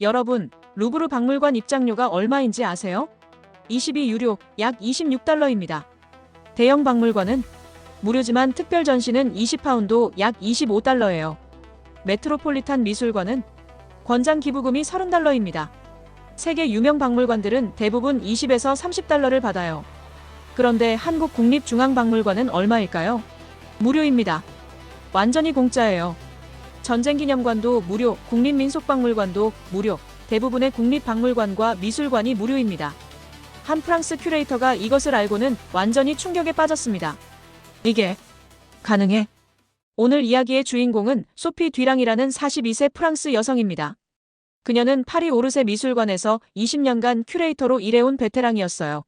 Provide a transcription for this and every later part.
여러분, 루브르 박물관 입장료가 얼마인지 아세요? 22유로, 약 26달러입니다. 대형 박물관은 무료지만 특별 전시는 20파운드, 약 25달러예요. 메트로폴리탄 미술관은 권장 기부금이 30달러입니다. 세계 유명 박물관들은 대부분 20에서 30달러를 받아요. 그런데 한국 국립중앙박물관은 얼마일까요? 무료입니다. 완전히 공짜예요. 전쟁기념관도 무료, 국립민속박물관도 무료, 대부분의 국립박물관과 미술관이 무료입니다. 한 프랑스 큐레이터가 이것을 알고는 완전히 충격에 빠졌습니다. 이게 가능해? 오늘 이야기의 주인공은 소피 뒤랑이라는 42세 프랑스 여성입니다. 그녀는 파리 오르세 미술관에서 20년간 큐레이터로 일해온 베테랑이었어요.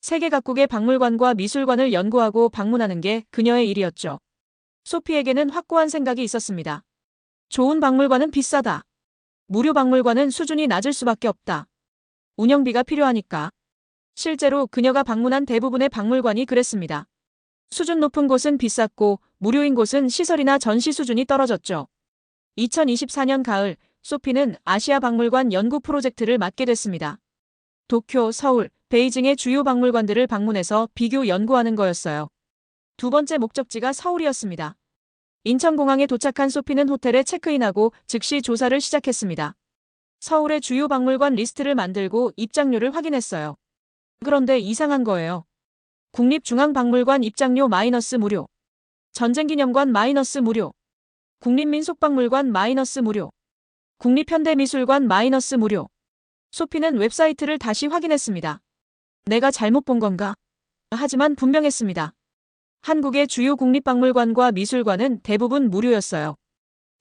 세계 각국의 박물관과 미술관을 연구하고 방문하는 게 그녀의 일이었죠. 소피에게는 확고한 생각이 있었습니다. 좋은 박물관은 비싸다. 무료 박물관은 수준이 낮을 수밖에 없다. 운영비가 필요하니까. 실제로 그녀가 방문한 대부분의 박물관이 그랬습니다. 수준 높은 곳은 비쌌고 무료인 곳은 시설이나 전시 수준이 떨어졌죠. 2024년 가을 소피는 아시아 박물관 연구 프로젝트를 맡게 됐습니다. 도쿄, 서울, 베이징의 주요 박물관들을 방문해서 비교 연구하는 거였어요. 두 번째 목적지가 서울이었습니다. 인천공항에 도착한 소피는 호텔에 체크인하고 즉시 조사를 시작했습니다. 서울의 주요 박물관 리스트를 만들고 입장료를 확인했어요. 그런데 이상한 거예요. 국립중앙박물관 입장료 마이너스 무료. 전쟁기념관 마이너스 무료. 국립민속박물관 마이너스 무료. 국립현대미술관 마이너스 무료. 소피는 웹사이트를 다시 확인했습니다. 내가 잘못 본 건가? 하지만 분명했습니다. 한국의 주요 국립박물관과 미술관은 대부분 무료였어요.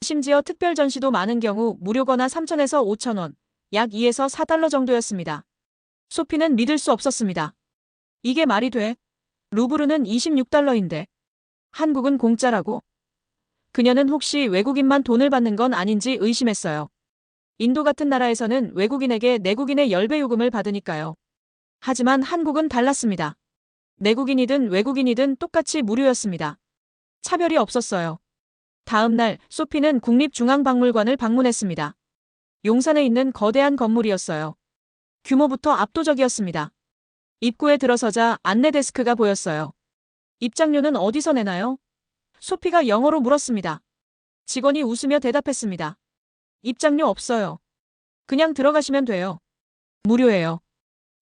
심지어 특별 전시도 많은 경우 무료거나 3천에서 5천 원, 약 2에서 4달러 정도였습니다. 소피는 믿을 수 없었습니다. 이게 말이 돼? 루브르는 26달러인데 한국은 공짜라고? 그녀는 혹시 외국인만 돈을 받는 건 아닌지 의심했어요. 인도 같은 나라에서는 외국인에게 내국인의 10배 요금을 받으니까요. 하지만 한국은 달랐습니다. 내국인이든 외국인이든 똑같이 무료였습니다. 차별이 없었어요. 다음 날 소피는 국립중앙박물관을 방문했습니다. 용산에 있는 거대한 건물이었어요. 규모부터 압도적이었습니다. 입구에 들어서자 안내 데스크가 보였어요. 입장료는 어디서 내나요? 소피가 영어로 물었습니다. 직원이 웃으며 대답했습니다. 입장료 없어요. 그냥 들어가시면 돼요. 무료예요.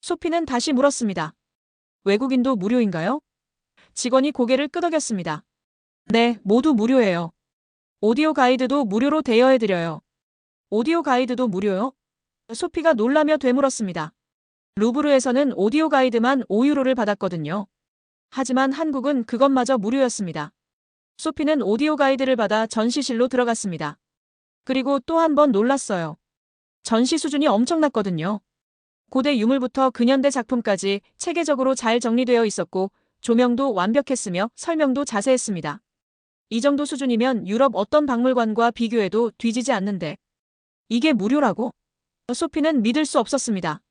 소피는 다시 물었습니다. 외국인도 무료인가요? 직원이 고개를 끄덕였습니다. 네, 모두 무료예요. 오디오 가이드도 무료로 대여해드려요. 오디오 가이드도 무료요? 소피가 놀라며 되물었습니다. 루브르에서는 오디오 가이드만 5유로를 받았거든요. 하지만 한국은 그것마저 무료였습니다. 소피는 오디오 가이드를 받아 전시실로 들어갔습니다. 그리고 또 한 번 놀랐어요. 전시 수준이 엄청났거든요. 고대 유물부터 근현대 작품까지 체계적으로 잘 정리되어 있었고 조명도 완벽했으며 설명도 자세했습니다. 이 정도 수준이면 유럽 어떤 박물관과 비교해도 뒤지지 않는데 이게 무료라고? 소피는 믿을 수 없었습니다.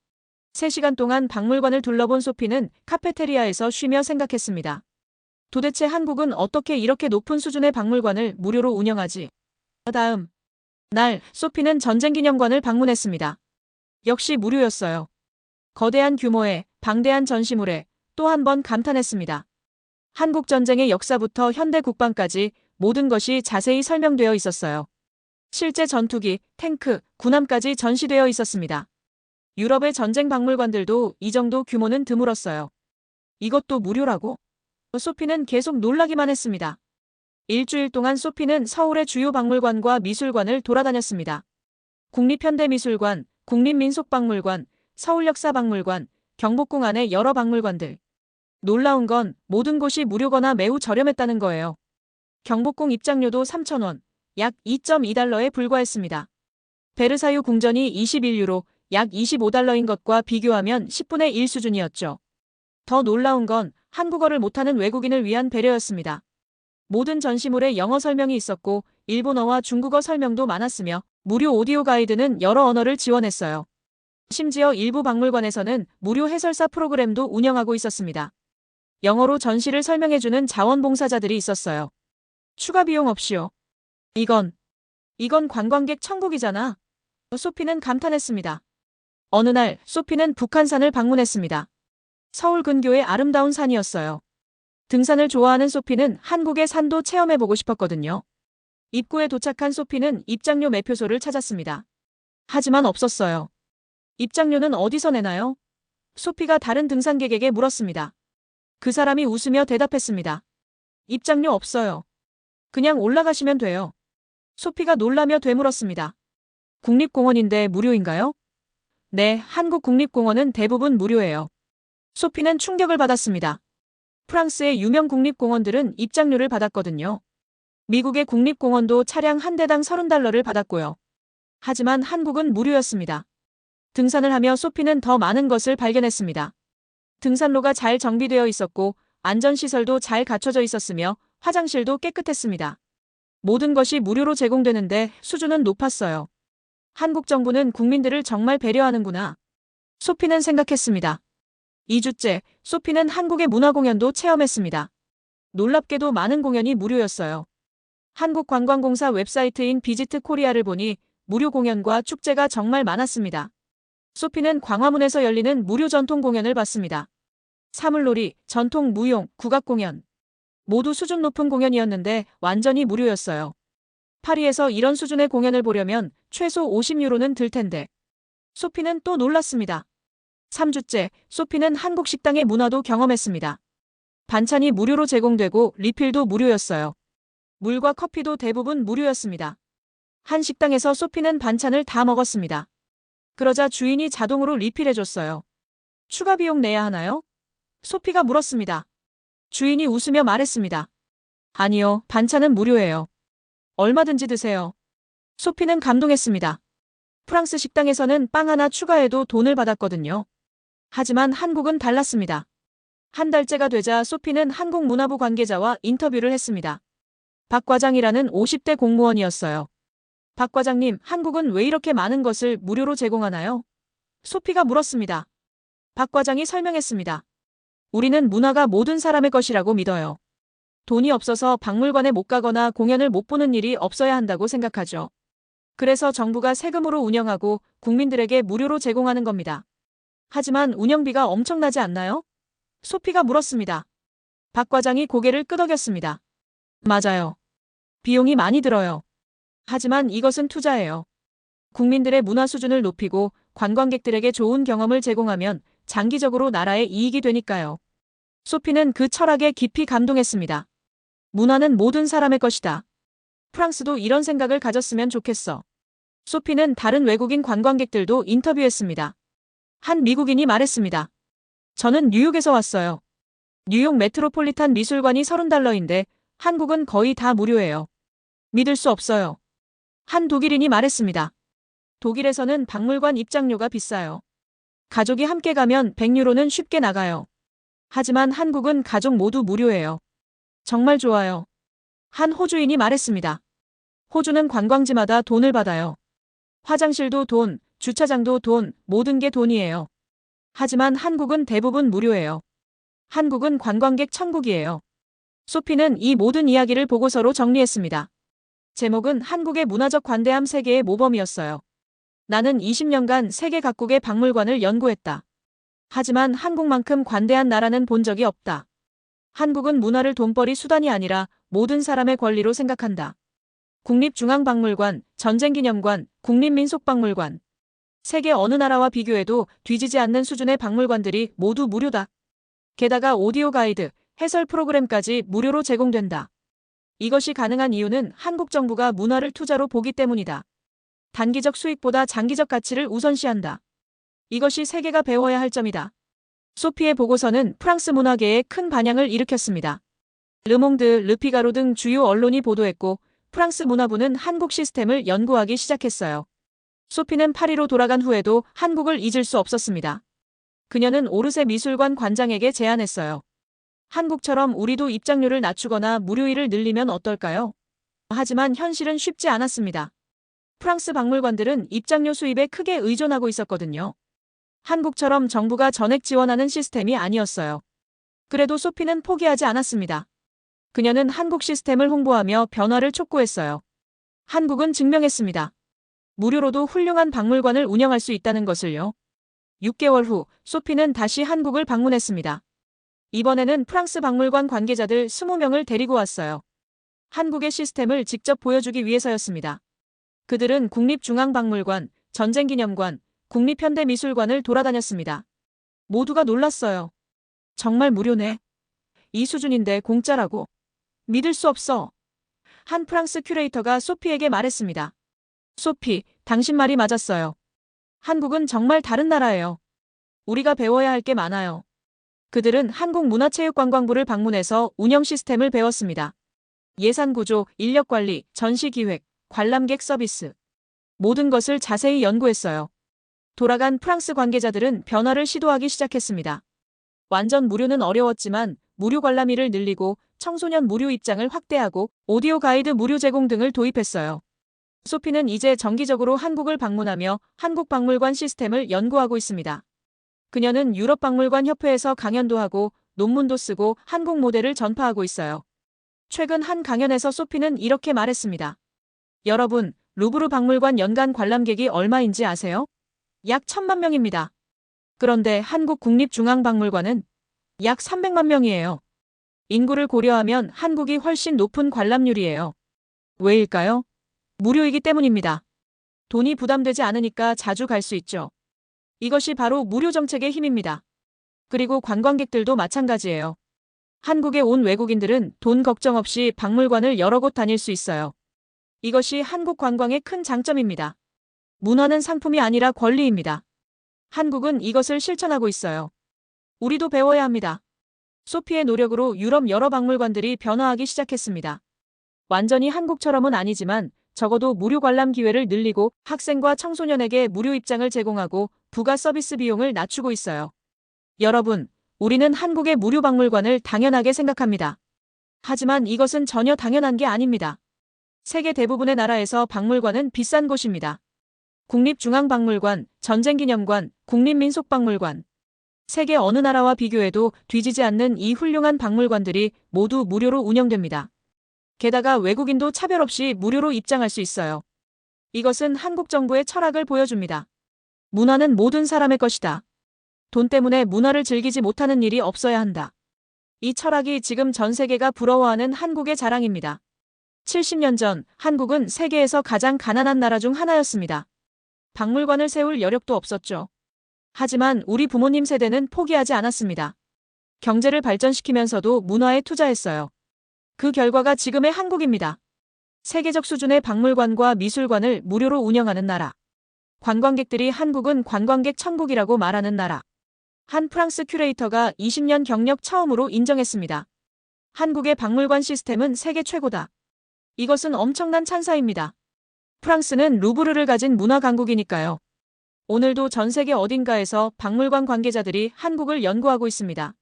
3시간 동안 박물관을 둘러본 소피는 카페테리아에서 쉬며 생각했습니다. 도대체 한국은 어떻게 이렇게 높은 수준의 박물관을 무료로 운영하지? 다음 날 소피는 전쟁기념관을 방문했습니다. 역시 무료였어요. 거대한 규모의 방대한 전시물에 또 한 번 감탄했습니다. 한국 전쟁의 역사부터 현대 국방까지 모든 것이 자세히 설명되어 있었어요. 실제 전투기, 탱크, 군함까지 전시되어 있었습니다. 유럽의 전쟁 박물관들도 이 정도 규모는 드물었어요. 이것도 무료라고? 소피는 계속 놀라기만 했습니다. 일주일 동안 소피는 서울의 주요 박물관과 미술관을 돌아다녔습니다. 국립현대미술관, 국립민속박물관, 서울역사박물관, 경복궁 안의 여러 박물관들. 놀라운 건 모든 곳이 무료거나 매우 저렴했다는 거예요. 경복궁 입장료도 3,000원, 약 2.2달러에 불과했습니다. 베르사유 궁전이 21유로, 약 25달러인 것과 비교하면 10분의 1 수준이었죠. 더 놀라운 건 한국어를 못하는 외국인을 위한 배려였습니다. 모든 전시물에 영어 설명이 있었고 일본어와 중국어 설명도 많았으며 무료 오디오 가이드는 여러 언어를 지원했어요. 심지어 일부 박물관에서는 무료 해설사 프로그램도 운영하고 있었습니다. 영어로 전시를 설명해주는 자원봉사자들이 있었어요. 추가 비용 없이요. 이건, 이건 관광객 천국이잖아. 소피는 감탄했습니다. 어느 날 소피는 북한산을 방문했습니다. 서울 근교의 아름다운 산이었어요. 등산을 좋아하는 소피는 한국의 산도 체험해보고 싶었거든요. 입구에 도착한 소피는 입장료 매표소를 찾았습니다. 하지만 없었어요. 입장료는 어디서 내나요? 소피가 다른 등산객에게 물었습니다. 그 사람이 웃으며 대답했습니다. 입장료 없어요. 그냥 올라가시면 돼요. 소피가 놀라며 되물었습니다. 국립공원인데 무료인가요? 네, 한국 국립공원은 대부분 무료예요. 소피는 충격을 받았습니다. 프랑스의 유명 국립공원들은 입장료를 받았거든요. 미국의 국립공원도 차량 한 대당 30달러를 받았고요. 하지만 한국은 무료였습니다. 등산을 하며 소피는 더 많은 것을 발견했습니다. 등산로가 잘 정비되어 있었고 안전시설도 잘 갖춰져 있었으며 화장실도 깨끗했습니다. 모든 것이 무료로 제공되는데 수준은 높았어요. 한국 정부는 국민들을 정말 배려하는구나. 소피는 생각했습니다. 2주째 소피는 한국의 문화공연도 체험했습니다. 놀랍게도 많은 공연이 무료였어요. 한국관광공사 웹사이트인 비지트 코리아를 보니 무료 공연과 축제가 정말 많았습니다. 소피는 광화문에서 열리는 무료 전통 공연을 봤습니다. 사물놀이, 전통 무용, 국악공연. 모두 수준 높은 공연이었는데 완전히 무료였어요. 파리에서 이런 수준의 공연을 보려면 최소 50유로는 들 텐데. 소피는 또 놀랐습니다. 3주째 소피는 한국 식당의 문화도 경험했습니다. 반찬이 무료로 제공되고 리필도 무료였어요. 물과 커피도 대부분 무료였습니다. 한 식당에서 소피는 반찬을 다 먹었습니다. 그러자 주인이 자동으로 리필해줬어요. 추가 비용 내야 하나요? 소피가 물었습니다. 주인이 웃으며 말했습니다. 아니요, 반찬은 무료예요. 얼마든지 드세요. 소피는 감동했습니다. 프랑스 식당에서는 빵 하나 추가해도 돈을 받았거든요. 하지만 한국은 달랐습니다. 한 달째가 되자 소피는 한국 문화부 관계자와 인터뷰를 했습니다. 박 과장이라는 50대 공무원이었어요. 박 과장님, 한국은 왜 이렇게 많은 것을 무료로 제공하나요? 소피가 물었습니다. 박 과장이 설명했습니다. 우리는 문화가 모든 사람의 것이라고 믿어요. 돈이 없어서 박물관에 못 가거나 공연을 못 보는 일이 없어야 한다고 생각하죠. 그래서 정부가 세금으로 운영하고 국민들에게 무료로 제공하는 겁니다. 하지만 운영비가 엄청나지 않나요? 소피가 물었습니다. 박 과장이 고개를 끄덕였습니다. 맞아요. 비용이 많이 들어요. 하지만 이것은 투자예요. 국민들의 문화 수준을 높이고 관광객들에게 좋은 경험을 제공하면 장기적으로 나라에 이익이 되니까요. 소피는 그 철학에 깊이 감동했습니다. 문화는 모든 사람의 것이다. 프랑스도 이런 생각을 가졌으면 좋겠어. 소피는 다른 외국인 관광객들도 인터뷰했습니다. 한 미국인이 말했습니다. 저는 뉴욕에서 왔어요. 뉴욕 메트로폴리탄 미술관이 30달러인데 한국은 거의 다 무료예요. 믿을 수 없어요. 한 독일인이 말했습니다. 독일에서는 박물관 입장료가 비싸요. 가족이 함께 가면 100유로는 쉽게 나가요. 하지만 한국은 가족 모두 무료예요. 정말 좋아요. 한 호주인이 말했습니다. 호주는 관광지마다 돈을 받아요. 화장실도 돈, 주차장도 돈, 모든 게 돈이에요. 하지만 한국은 대부분 무료예요. 한국은 관광객 천국이에요. 소피는 이 모든 이야기를 보고서로 정리했습니다. 제목은 한국의 문화적 관대함 세계의 모범이었어요. 나는 20년간 세계 각국의 박물관을 연구했다. 하지만 한국만큼 관대한 나라는 본 적이 없다. 한국은 문화를 돈벌이 수단이 아니라 모든 사람의 권리로 생각한다. 국립중앙박물관, 전쟁기념관, 국립민속박물관. 세계 어느 나라와 비교해도 뒤지지 않는 수준의 박물관들이 모두 무료다. 게다가 오디오 가이드, 해설 프로그램까지 무료로 제공된다. 이것이 가능한 이유는 한국 정부가 문화를 투자로 보기 때문이다. 단기적 수익보다 장기적 가치를 우선시한다. 이것이 세계가 배워야 할 점이다. 소피의 보고서는 프랑스 문화계에 큰 반향을 일으켰습니다. 르몽드, 르피가로 등 주요 언론이 보도했고 프랑스 문화부는 한국 시스템을 연구하기 시작했어요. 소피는 파리로 돌아간 후에도 한국을 잊을 수 없었습니다. 그녀는 오르세 미술관 관장에게 제안했어요. 한국처럼 우리도 입장료를 낮추거나 무료일을 늘리면 어떨까요? 하지만 현실은 쉽지 않았습니다. 프랑스 박물관들은 입장료 수입에 크게 의존하고 있었거든요. 한국처럼 정부가 전액 지원하는 시스템이 아니었어요. 그래도 소피는 포기하지 않았습니다. 그녀는 한국 시스템을 홍보하며 변화를 촉구했어요. 한국은 증명했습니다. 무료로도 훌륭한 박물관을 운영할 수 있다는 것을요. 6개월 후 소피는 다시 한국을 방문했습니다. 이번에는 프랑스 박물관 관계자들 20명을 데리고 왔어요. 한국의 시스템을 직접 보여주기 위해서였습니다. 그들은 국립중앙박물관, 전쟁기념관, 국립현대미술관을 돌아다녔습니다. 모두가 놀랐어요. 정말 무료네. 이 수준인데 공짜라고. 믿을 수 없어. 한 프랑스 큐레이터가 소피에게 말했습니다. 소피, 당신 말이 맞았어요. 한국은 정말 다른 나라예요. 우리가 배워야 할 게 많아요. 그들은 한국문화체육관광부를 방문해서 운영 시스템을 배웠습니다. 예산 구조, 인력 관리, 전시 기획, 관람객 서비스. 모든 것을 자세히 연구했어요. 돌아간 프랑스 관계자들은 변화를 시도하기 시작했습니다. 완전 무료는 어려웠지만 무료 관람일을 늘리고 청소년 무료 입장을 확대하고 오디오 가이드 무료 제공 등을 도입했어요. 소피는 이제 정기적으로 한국을 방문하며 한국 박물관 시스템을 연구하고 있습니다. 그녀는 유럽 박물관 협회에서 강연도 하고 논문도 쓰고 한국 모델을 전파하고 있어요. 최근 한 강연에서 소피는 이렇게 말했습니다. 여러분, 루브르 박물관 연간 관람객이 얼마인지 아세요? 약 천만 명입니다. 그런데 한국 국립중앙박물관은 약 300만 명이에요. 인구를 고려하면 한국이 훨씬 높은 관람률이에요. 왜일까요? 무료이기 때문입니다. 돈이 부담되지 않으니까 자주 갈 수 있죠. 이것이 바로 무료 정책의 힘입니다. 그리고 관광객들도 마찬가지예요. 한국에 온 외국인들은 돈 걱정 없이 박물관을 여러 곳 다닐 수 있어요. 이것이 한국 관광의 큰 장점입니다. 문화는 상품이 아니라 권리입니다. 한국은 이것을 실천하고 있어요. 우리도 배워야 합니다. 소피의 노력으로 유럽 여러 박물관들이 변화하기 시작했습니다. 완전히 한국처럼은 아니지만 적어도 무료 관람 기회를 늘리고 학생과 청소년에게 무료 입장을 제공하고 부가 서비스 비용을 낮추고 있어요. 여러분, 우리는 한국의 무료 박물관을 당연하게 생각합니다. 하지만 이것은 전혀 당연한 게 아닙니다. 세계 대부분의 나라에서 박물관은 비싼 곳입니다. 국립중앙박물관, 전쟁기념관, 국립민속박물관. 세계 어느 나라와 비교해도 뒤지지 않는 이 훌륭한 박물관들이 모두 무료로 운영됩니다. 게다가 외국인도 차별 없이 무료로 입장할 수 있어요. 이것은 한국 정부의 철학을 보여줍니다. 문화는 모든 사람의 것이다. 돈 때문에 문화를 즐기지 못하는 일이 없어야 한다. 이 철학이 지금 전 세계가 부러워하는 한국의 자랑입니다. 70년 전 한국은 세계에서 가장 가난한 나라 중 하나였습니다. 박물관을 세울 여력도 없었죠. 하지만 우리 부모님 세대는 포기하지 않았습니다. 경제를 발전시키면서도 문화에 투자했어요. 그 결과가 지금의 한국입니다. 세계적 수준의 박물관과 미술관을 무료로 운영하는 나라. 관광객들이 한국은 관광객 천국이라고 말하는 나라. 한 프랑스 큐레이터가 20년 경력 처음으로 인정했습니다. 한국의 박물관 시스템은 세계 최고다. 이것은 엄청난 찬사입니다. 프랑스는 루브르를 가진 문화 강국이니까요. 오늘도 전 세계 어딘가에서 박물관 관계자들이 한국을 연구하고 있습니다.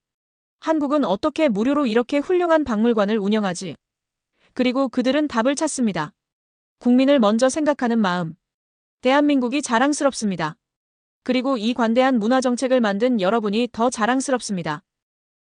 한국은 어떻게 무료로 이렇게 훌륭한 박물관을 운영하지? 그리고 그들은 답을 찾습니다. 국민을 먼저 생각하는 마음. 대한민국이 자랑스럽습니다. 그리고 이 관대한 문화 정책을 만든 여러분이 더 자랑스럽습니다.